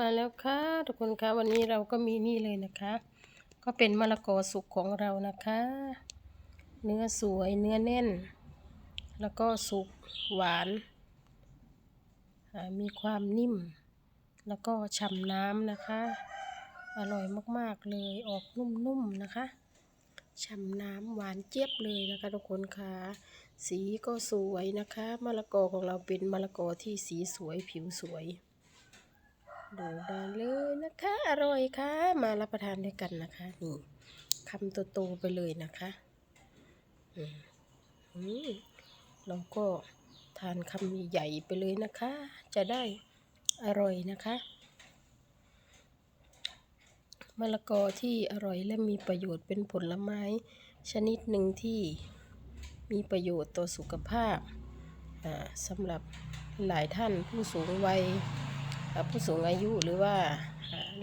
มาแล้วค่ะ ทุกคนคะวันนี้เราก็มีนี่เลยนะคะ ก็เป็นมะละกอสุกของเรานะคะ เนื้อสวยเนื้อแน่น แล้วก็สุกหวานมีความนิ่ม แล้วก็ฉ่ำน้ำนะคะ อร่อยมากๆเลยออกนุ่มๆนะคะฉ่ำน้ำหวานเจี๊ยบเลยนะคะทุกคนคะสีก็สวยนะคะมะละกอของเราเป็นมะละกอที่สีสวยผิวสวย ดูได้เลยนะคะ อร่อยค่ะ มารับประทานด้วยกันนะคะ นี่คำโตๆไปเลยนะคะอืมเราก็ทานคำใหญ่ไปเลยนะคะ จะได้อร่อยนะคะมะละกอที่อร่อยและมีประโยชน์เป็นผลไม้ ชนิดหนึ่งที่มีประโยชน์ต่อสุขภาพสำหรับหลายท่านผู้สูงวัย ผู้สูงอายุหรือว่า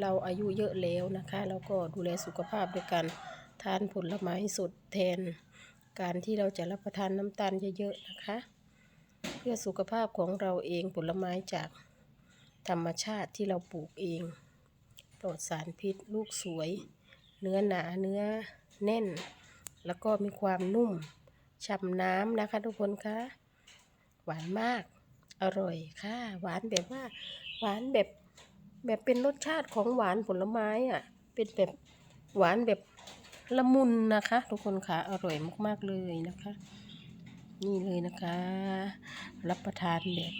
เราอายุเยอะแล้วนะคะเราก็ดูแลสุขภาพด้วยการทานผลไม้สดแทน การที่เราจะรับประทานน้ำตาลเยอะๆนะคะ เพื่อสุขภาพของเราเองผลไม้จากธรรมชาติที่เราปลูกเองปลอดสารพิษลูกสวย เนื้อหนาเนื้อแน่น แล้วก็มีความนุ่มฉ่ำน้ำนะคะทุกคนคะหวานมากอร่อยค่ะ หวานแบบว่า หวานแบบแบบเป็นรสชาติของหวานผลไม้อะ เป็นแบบหวานแบบละมุนนะคะ ทุกคนค่ะอร่อยมากๆเลยนะคะ นี่เลยนะคะ รับประทานแบบ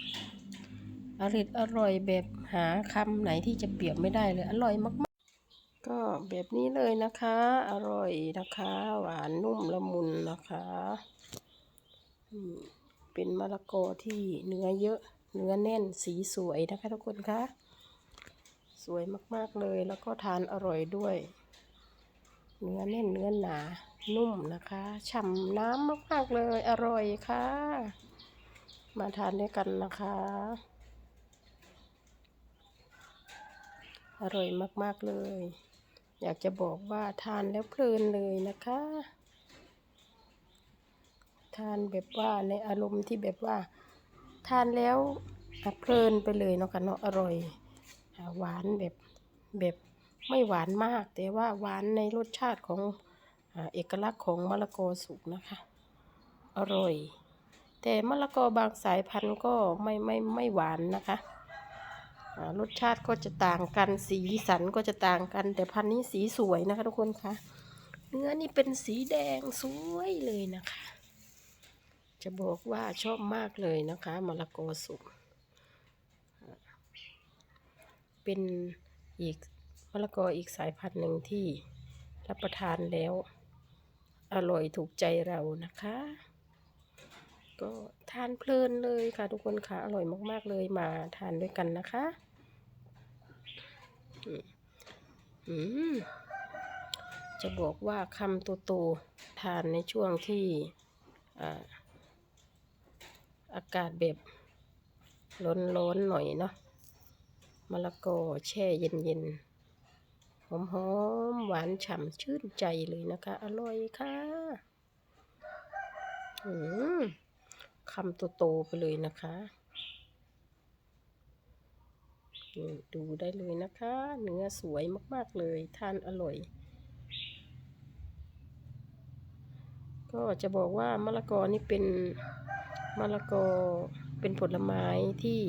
อร่อยอร่อยแบบหาคำไหนที่จะเปรียบไม่ได้เลยอร่อยมากๆ ก็แบบนี้เลยนะคะ อร่อยนะคะ หวานนุ่มละมุนนะคะเป็นมะละกอที่เนื้อเยอะ เนื้อแน่นสีสวยนะคะทุกคนคะสวยมากๆเลยแล้วก็ทานอร่อยด้วย เนื้อแน่นเนื้อหนา นุ่มนะคะฉ่ำน้ำมากๆเลยอร่อยค่ะ มาทานด้วยกันนะคะ อร่อยมากๆเลย อยากจะบอกว่าทานแล้วเพลินเลยนะคะ ทานแบบว่าในอารมณ์ที่แบบว่า ทานแล้วอะเพลินไปเลยเนาะค่ะเนาะอร่อยหวานแบบแบบไม่หวานมาก แต่ว่าหวานในรสชาติของอเอกลักษณ์ของมะละกอสุกนะคะ อร่อย แต่มะละกอบางสายพันธุ์ก็ไม่ไม่ไม่หวานนะคะรสชาติก็จะต่างกันสีสันก็จะต่างกัน แต่พันธุ์นี้สีสวยนะคะทุกคนคะเนื้อนี่เป็นสีแดงสวยเลยนะคะ จะบอกว่าชอบมากเลยนะคะมะละกอสุกเป็นอีกมะละกออีกสายพันธุ์หนึ่งที่รับประทานแล้ว อร่อยถูกใจเรานะคะ ก็ทานเพลินเลยค่ะทุกคนค่ะ อร่อยมาก ๆ เลยมาทานด้วยกันนะคะ อืมอืมจะบอกว่าคำโตๆทานในช่วงที่อ่า อากาศแบบร้อนๆหน่อยเนาะมะละกอแช่เย็นๆหอมๆหวานฉ่ำชื่นใจเลยนะคะ อร่อยค่ะอืมคำโตๆไปเลยนะคะดูได้เลยนะคะ เนื้อสวยมากๆเลยทานอร่อย ก็จะบอกว่ามะละกอนี่เป็น มะละกอเป็นผลไม้ที่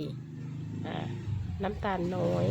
น้ำตาลน้อย